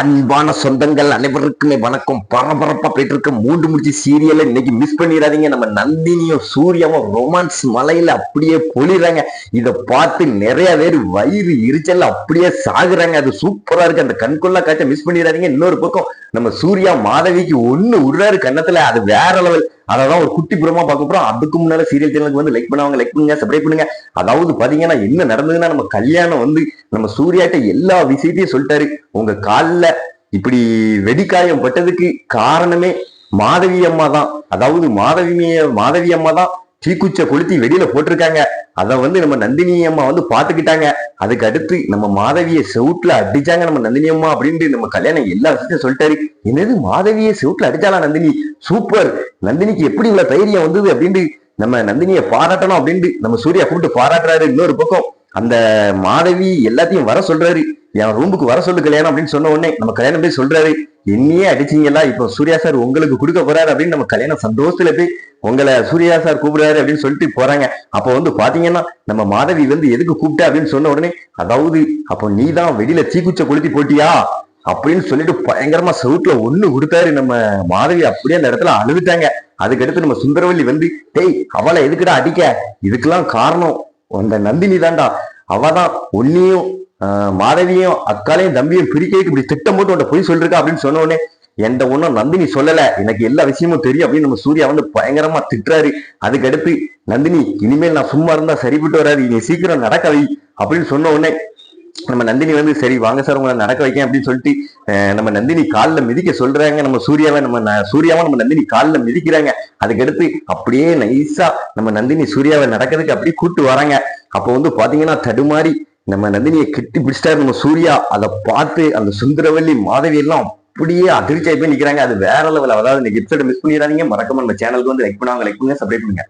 அன்பான சொந்தங்கள் அனைவருக்குமே வணக்கம். பரபரப்பா போயிட்டு இருக்க மூன்று முடிச்சு சீரியலை இன்னைக்கு மிஸ் பண்ணிடாதீங்க. நம்ம நந்தினியும் சூர்யாவும் ரொமான்ஸ் மலையில அப்படியே பொழிறாங்க. இதை பார்த்து நிறைய பேர் வயிறு எரிச்சல் அப்படியே சாகுறாங்க. அது சூப்பரா இருக்கு. அந்த கண்கொள்ளா காட்சை மிஸ் பண்ணிடாதீங்க. இன்னொரு பக்கம் நம்ம சூர்யா மாதவிக்கு ஒண்ணு விடுறாரு கன்னத்துல. அது வேற லெவல் அதான் ஒரு குட்டி புறமா பார்க்க போறோம். அதுக்கு முன்னால சீரியல் சேனலுக்கு வந்து லைக் பண்ணுவாங்க லைக் பண்ணுங்க சப்ஸ்கிரைப் பண்ணுங்க. அதாவது பாத்தீங்கன்னா என்ன நடந்ததுன்னா நம்ம கல்யாணம் வந்து நம்ம சூர்யாட்ட எல்லா விஷயத்தையும் சொல்லிட்டாரு. உங்க காலில் இப்படி வெடிக்காயம் பட்டதுக்கு காரணமே மாதவி அம்மா தான். அதாவது மாதவி மாதவி அம்மா தான் தீக்குச்ச கொளுத்தி வெளியில போட்டிருக்காங்க. அதை வந்து நம்ம நந்தினி அம்மா வந்து பாத்துக்கிட்டாங்க அதுக்கு அடுத்து நம்ம மாதவியை செவுட்ல அடிச்சாங்க நம்ம நந்தினி அம்மா அப்படின்ட்டு நம்ம கல்யாணம் எல்லா விஷயத்தையும் சொல்லிட்டாரு. என்னது மாதவியை செவுட்ல அடிச்சாலா நந்தினி? சூப்பர். நந்தினிக்கு எப்படி இவ்வளவு தைரியம் வந்தது அப்படின்ட்டு நம்ம நந்தினியை பாராட்டணும் அப்படின்ட்டு நம்ம சூர்யா கூப்பிட்டு பாராட்டுறாரு இன்னொரு பக்கம். அந்த மாதவி எல்லாத்தையும் வர சொல்றாரு. என் ரூமுக்கு வர சொல்லு கல்யாணம் அப்படின்னு சொன்ன உடனே நம்ம கல்யாணம் போய் சொல்றாரு. என்னையே அடிச்சீங்களா? இப்போ சூர்யா சார் உங்களுக்கு கொடுக்க போறாரு அப்படின்னு நம்ம கல்யாணம் சந்தோஷத்துல போய் உங்களை சூர்யா சார் கூப்பிடுறாரு அப்படின்னு சொல்லிட்டு போறாங்க. அப்போ வந்து பாத்தீங்கன்னா நம்ம மாதவி வந்து எதுக்கு கூப்பிட்ட அப்படின்னு சொன்ன உடனே அதாவது அப்போ நீ தான் வெளியில தீக்குச்ச கொளுத்தி போட்டியா? அப்படின்னு சொல்லிட்டு பயங்கரமா செவுட்ல ஒண்ணு கொடுத்தாரு நம்ம மாதவி. அப்படியே அந்த இடத்துல அழுதுட்டாங்க. அதுக்கடுத்து நம்ம சுந்தரவல்லி வந்து டேய் அவளை எதுக்குடா அடிக்க? இதுக்கெல்லாம் காரணம் அந்த நந்தினி தான்டா. அவதான் உன்னையும் மாதவியும் அக்காலையும் தம்பியும் பிரிக்கிறதுக்கு இப்படி திட்டம் போட்டு உன்ட்ட பொய் சொல்லிருக்கா? அப்படின்னு சொன்ன உடனே எந்த ஒண்ணும் நந்தினி சொல்லல. எனக்கு எல்லா விஷயமும் தெரியும் அப்படின்னு நம்ம சூர்யா வந்து பயங்கரமா திட்டுறாரு. அதுக்கடுத்து நந்தினி இனிமேல் நான் சும்மா இருந்தா சரிபட்டு வராது. நீ சீக்கிரம் நடக்க வை அப்படின்னு சொன்ன உடனே நம்ம நந்தினி வந்து சரி வாங்க சார் உங்களை நடக்க வைக்கேன் அப்படின்னு சொல்லிட்டு நம்ம நந்தினி காலில் மிதிக்க சொல்றாங்க. நம்ம சூர்யாவை நம்ம ந- சூர்யாவை நம்ம நந்தினி காலில் மிதிக்கிறாங்க. அதுக்கடுத்து அப்படியே நைஸா நம்ம நந்தினி சூர்யாவை நடக்கிறதுக்கு அப்படியே கூட்டு வராங்க. அப்போ வந்து பாத்தீங்கன்னா தடுமாறி நம்ம நந்தினியை கெட்டி பிடிச்சிட்டாரு நம்ம சூர்யா. அதை பார்த்து அந்த சுந்தரவல்லி மாதவி எல்லாம் அப்படியே அதிர்ச்சி போய் நிக்கிறாங்க. அது வேற லெவல் அதாவது இந்த எபிசோட மிஸ் பண்ணிடாதீங்க. மறக்காம நம்ம சேனலுக்கு வந்து லைக் பண்ணுவாங்க. லைக் பண்ணுங்க. சப்ஸ்கிரைப் பண்ணுங்க.